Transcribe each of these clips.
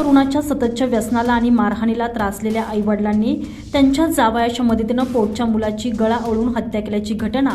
तरुणाच्या सततच्या व्यसनाला आणि मारहाणीला त्रासलेल्या आईवडिलांनी त्यांच्या जावयाच्या मदतीनं पोटच्या मुलाची गळा ओळून हत्या केल्याची घटना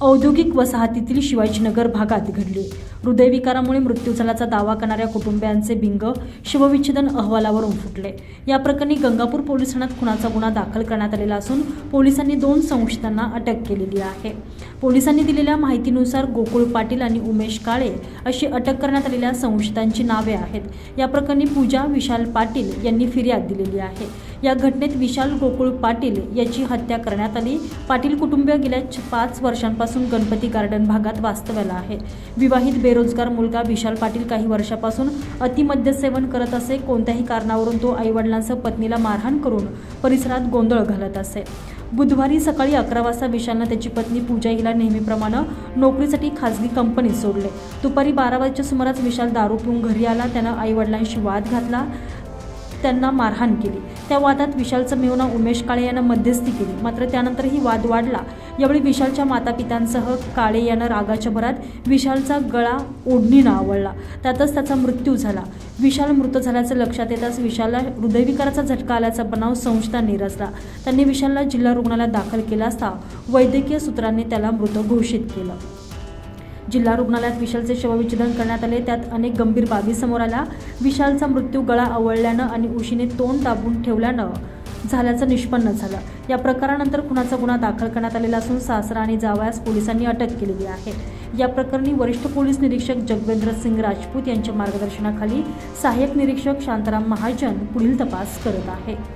औद्योगिक वसाहतीतील शिवाजीनगर भागात घडली. हृदयविकारामुळे मृत्यू झाल्याचा दावा करणाऱ्या कुटुंबियांचे बिंग शवविच्छेदन अहवालावरून फुटले. या प्रकरणी गंगापूर पोलीस ठाण्यात खुनाचा गुन्हा दाखल करण्यात आलेला असून पोलिसांनी दोन संशयितांना अटक केलेली आहे. पोलिसांनी दिलेल्या माहितीनुसार गोकुळ पाटील आणि उमेश काळे अशी अटक करण्यात आलेल्या संशयितांची नावे आहेत. या प्रकरणी पूजा विशाल पाटील यांनी फिर्याद दिलेली आहे. या घटनेत विशाल गोकुळ पाटील याची हत्या करण्यात आली. पाटील कुटुंबीय गेल्या पाच वर्षांपासून गणपती गार्डन भागात वास्तव्याला आहे. विवाहित बेरोजगार मुलगा विशाल पाटील काही वर्षापासून अतिमद्य सेवन करत असे. कोणत्याही कारणावरून तो आईवडिलांसह पत्नीला मारहाण करून परिसरात गोंधळ घालत असे. बुधवारी सकाळी अकरा वाजता विशालनं त्याची पत्नी पूजा हिला नेहमीप्रमाणे नोकरीसाठी खासगी कंपनीत सोडले. दुपारी बारा वाजच्या सुमारास विशाल दारू पिऊन घरी आला. त्यानं आईवडिलांशी वाद घातला. त्यांना मारहाण केली. त्या वादात विशालचं मेहुणा उमेश काळे यानं मध्यस्थी केली. मात्र त्यानंतरही वाद वाढला. यावेळी विशालच्या मातापित्यांसह काळे यानं रागाच्या भरात विशालचा गळा ओढणीनं आवळला. त्यातच त्याचा मृत्यू झाला. विशाल मृत झाल्याचं लक्षात येताच विशालला हृदयविकाराचा झटका आल्याचा बनाव संस्था निरसला. त्यांनी विशालला जिल्हा रुग्णालयात दाखल केला असता वैद्यकीय सूत्रांनी त्याला मृत घोषित केलं. जिल्हा रुग्णालयात विशालचे शवविच्छेदन करण्यात आले. त्यात अनेक गंभीर बाबी समोर आल्या. विशालचा मृत्यू गळा आवळल्यानं आणि उशीने तोंड दाबून ठेवल्यानं झाल्याचं निष्पन्न झालं. या प्रकारानंतर खुनाचा गुन्हा दाखल करण्यात आलेला असून सासरा आणि जावयास पोलिसांनी अटक केलेली आहे. या प्रकरणी वरिष्ठ पोलीस निरीक्षक जगवेंद्र सिंग राजपूत यांच्या मार्गदर्शनाखाली सहाय्यक निरीक्षक शांताराम महाजन पुढील तपास करत आहे.